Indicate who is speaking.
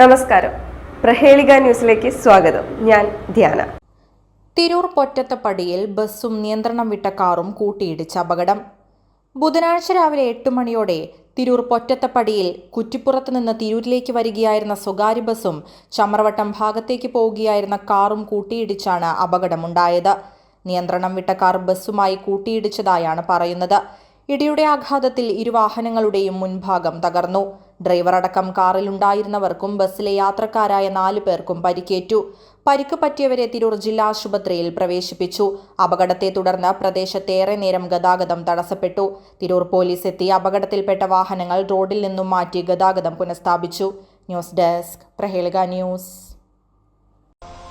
Speaker 1: നമസ്കാരം. പ്രഹേളിക ന്യൂസിലേക്ക് സ്വാഗതം. ഞാൻ ധ്യാന.
Speaker 2: തിരൂർ പൊറ്റത്തപ്പടിയിൽ ബസ്സും നിയന്ത്രണം വിട്ട കാറും കൂട്ടിയിടിച്ച് അപകടം. ബുധനാഴ്ച രാവിലെ എട്ട് മണിയോടെ തിരൂർ പൊറ്റത്തപ്പടിയിൽ കുറ്റിപ്പുറത്ത് നിന്ന് തിരൂരിലേക്ക് വരികയായിരുന്ന സ്വകാര്യ ബസ്സും ചമ്രവട്ടം ഭാഗത്തേക്ക് പോവുകയായിരുന്ന കാറും കൂട്ടിയിടിച്ചാണ് അപകടമുണ്ടായത്. നിയന്ത്രണം വിട്ട കാർ ബസ്സുമായി കൂട്ടിയിടിച്ചതായാണ് പറയുന്നത്. ഇടിയുടെ ആഘാതത്തിൽ ഇരുവാഹനങ്ങളുടെയും മുൻഭാഗം തകർന്നു. ഡ്രൈവർ അടക്കം കാറിലുണ്ടായിരുന്നവർക്കും ബസ്സിലെ യാത്രക്കാരായ നാലു പേർക്കും പരിക്കേറ്റു. പരിക്ക് പറ്റിയവരെ തിരൂർ ജില്ലാ ആശുപത്രിയിൽ പ്രവേശിപ്പിച്ചു. അപകടത്തെ തുടർന്ന് പ്രദേശത്തേറെ നേരം ഗതാഗതം തടസ്സപ്പെട്ടു. തിരൂർ പോലീസ് എത്തി അപകടത്തിൽപ്പെട്ട വാഹനങ്ങൾ റോഡിൽ നിന്നും മാറ്റി ഗതാഗതം പുനഃസ്ഥാപിച്ചു. News desk Prahelika news.